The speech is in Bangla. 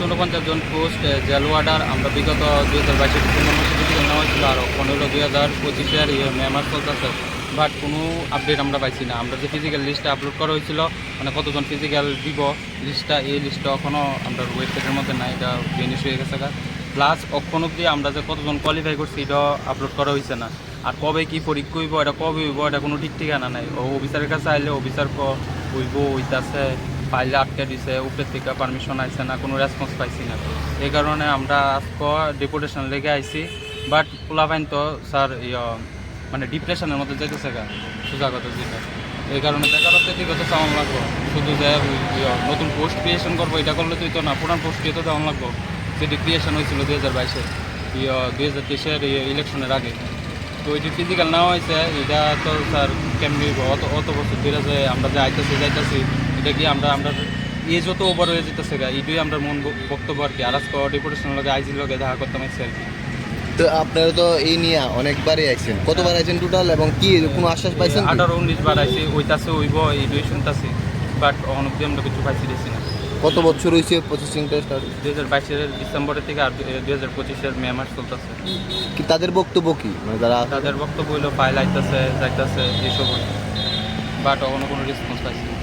একশো উনপঞ্চাশ জন পোস্ট জেল ওয়ার্ডার আমরা বিগত দুই হাজার বাইশের ডিসেম্বর মাসে ফিজিক্যাল নেওয়া হয়েছিল আর পনেরো দুই হাজার পঁচিশের মে মাস চলতেছে বাট কোনো আপডেট আমরা পাইছি না। আমরা যে ফিজিক্যাল লিস্টটা আপলোড করা হয়েছিল মানে কতজন ফিজিক্যাল দিব লিস্টটা এই লিস্টটা এখনও আমরা ওয়েবসাইটের মধ্যে নাই, এটা ফিনিশ হয়ে গেছে প্লাস অক্ষণ অব্দি আমরা যে কতজন কোয়ালিফাই করছি, এটা আপলোড করা হয়েছে না। আর কবে কি পরীক্ষা হইব, এটা কবে হইব, এটা কোনো ঠিক ঠিকানা নাই। ও অফিসারের কাছে আইলে অফিসার কইব হইব, হইতাছে। ফাইলে আটকে দিছে, উপরের থেকে পারমিশন আইছে না, কোনো রেসপন্স পাইছি না। এই কারণে আমরা আজকে ডেপুটেশন লেগে আইছি বাট পোলাপাইন তো স্যার মানে ডিপ্রেশনের মধ্যে যেতেছে গা সোজা যেটা এই কারণে বেকারত্বের দিকে তো চাওয়ান লাগবো। শুধু যে নতুন পোস্ট ক্রিয়েশন করব, এটা করলে তুই তো না, পুরান পোস্ট তো চাওয়ান লাগবো। যেটি ক্রিয়েশন হয়েছিল দুই হাজার বাইশে ইয়ে দুই হাজার তেইশের ইলেকশনের আগে। তো ওইটি ফিজিক্যাল নেওয়া হয়েছে, এটা তো স্যার কেমনি? অত অত বছর ধরে যে আমরা যে আইতেছি, যাইতেছি এটা কি আমরা আমরা এজ যত ওভার হয়ে যেতেছে গা এইটাই আমরা মন বক্তব্য আর কি। আর আজকে ডেপুটেশনের লগে আইজির লগে দেখা করতাম আর কি তো আপনারা তো এই নিয়ে অনেকবারই আইছেন। কতবার আইছেন টোটাল এবং কি কোনো আশ্বাস পাইছেন আঠারো উনিশ বার আইসি ওইতাছে ওইব এইটাই শুনতাছি। বাট অনেক আমরা কিছু পাইছি দিছি না। কত বছর হয়েছে প্রসেসিংটা স্টার্ট দুই হাজার বাইশের ডিসেম্বরের থেকে আর দুই হাজার পঁচিশের মে মাস চলতেছে। কি তাদের বক্তব্য কি? মানে যারা তাদের বক্তব্য হইল ফাইল আইতেছে যাইতেছে এইসব বাট এখনও কোনো রেসপন্স পাইছি না।